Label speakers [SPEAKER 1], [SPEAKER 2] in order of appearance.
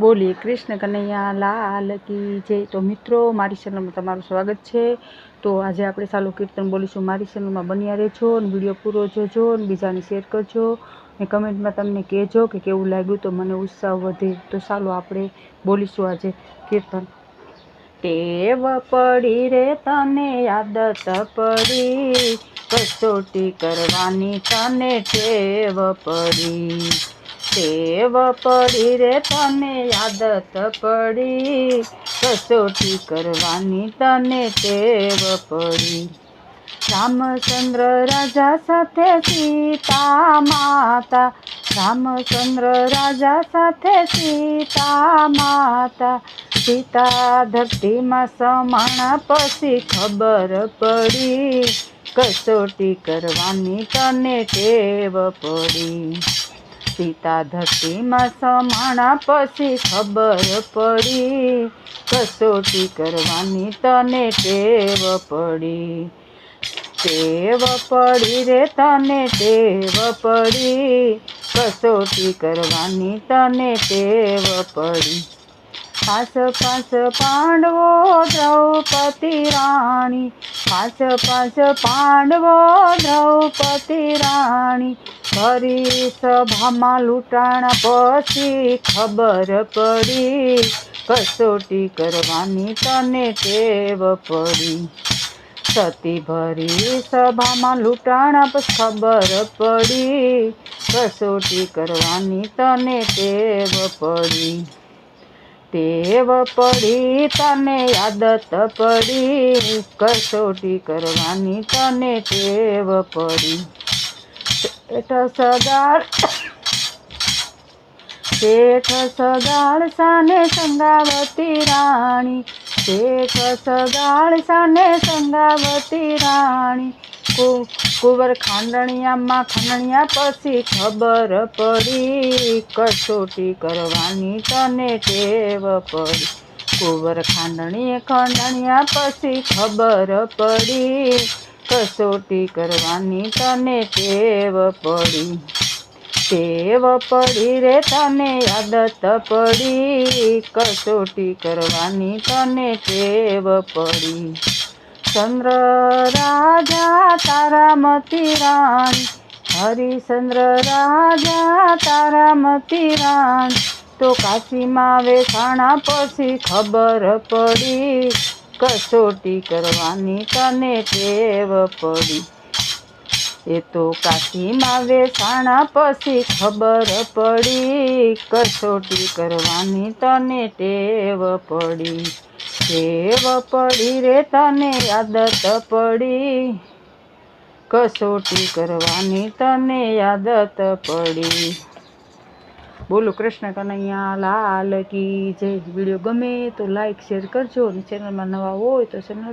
[SPEAKER 1] બોલીએ કૃષ્ણ કનૈયા, લાલ કી જય. તો મિત્રો, મારી ચેનલમાં તમારું સ્વાગત છે. તો આજે આપણે સાલું કીર્તન બોલીશું. મારી ચેનલમાં બન્યા રહેજો અને વીડિયો પૂરો જોજો અને બીજાને શેર કરજો ને કમેન્ટમાં તમને કહેજો કે કેવું લાગ્યું તો મને ઉત્સાહ વધે. તો ચાલો આપણે બોલીશું આજે કીર્તન. ટેવ પડી રે તને આદત પડી કસોટી કરવાની તને ટેવ પડી. ટેવ પડી રે તને આદત પડી. કસોટી કરવાની તને ટેવ પડી. રામચંદ્ર રાજા સાથે સીતા માતા. રામચંદ્ર રાજા સાથે સીતા માતા. સીતા ધરતીમાં સમાણા પછી ખબર પડી. કસોટી કરવાની તને ટેવ પડી. સીતા ધરતીમાં સમાણા પછી ખબર પડી, કસોટી કરવાની તને ટેવ પડી. ટેવ પડી રે તને ટેવ પડી, કસોટી કરવાની તને ટેવ પડી. પાંચ પાંચ પાંડવો દ્રૌપદી રાણી. પાંચ પાંચ પાંડવો દ્રૌપદી રાણી. ફરી સભામાં લૂંટાણા પછી ખબર પડી, કસોટી કરવાની તને ટેવ પડી. સતી ભરી સભામાં લૂંટાણા ખબર પડી, કસોટી કરવાની તને ટેવ પડી. ટેવ પડી, તને આદત પડી કસોટી કરવાની તને ટેવ પડી. શેઠ સગાળ શેઠ સગાળ સાને સંગાવતી રાણી. શેઠ સગાળ સાને સંગાવતી રાણી. કુ- કુંવર ખાંડણિયામાં ખંડણિયા પછી ખબર પડી, કસોટી કરવાની તને ટેવ પડી. કુંવર ખાંડણીએ ખંડણિયા પછી ખબર પડી, કસોટી કરવાની તને ટેવ પડી. ટેવ પડી રે તને આદત પડી, કસોટી કરવાની તને ટેવ પડી. ચંદ્ર રાજા તારા મતી રાણી હરિચંદ્ર રાજા, તારા મતી રાણી તો કાશીમાં વેખાણા પછી ખબર પડી, કસોટી કરવાની તને ટેવ પડી. એ તો કાશીમાં વેસાણા પછી ખબર પડી, કસોટી કરવાની તને ટેવ પડી. ટેવ પડી રે તને આદત પડી. કસોટી કરવાની તને આદત પડી. બોલો કૃષ્ણ કનૈયા, લાલ કી જય. વીડિયો ગમે તો લાઈક શેર કરજો. અને ચેનલમાં નવા હોય તો ચેનલ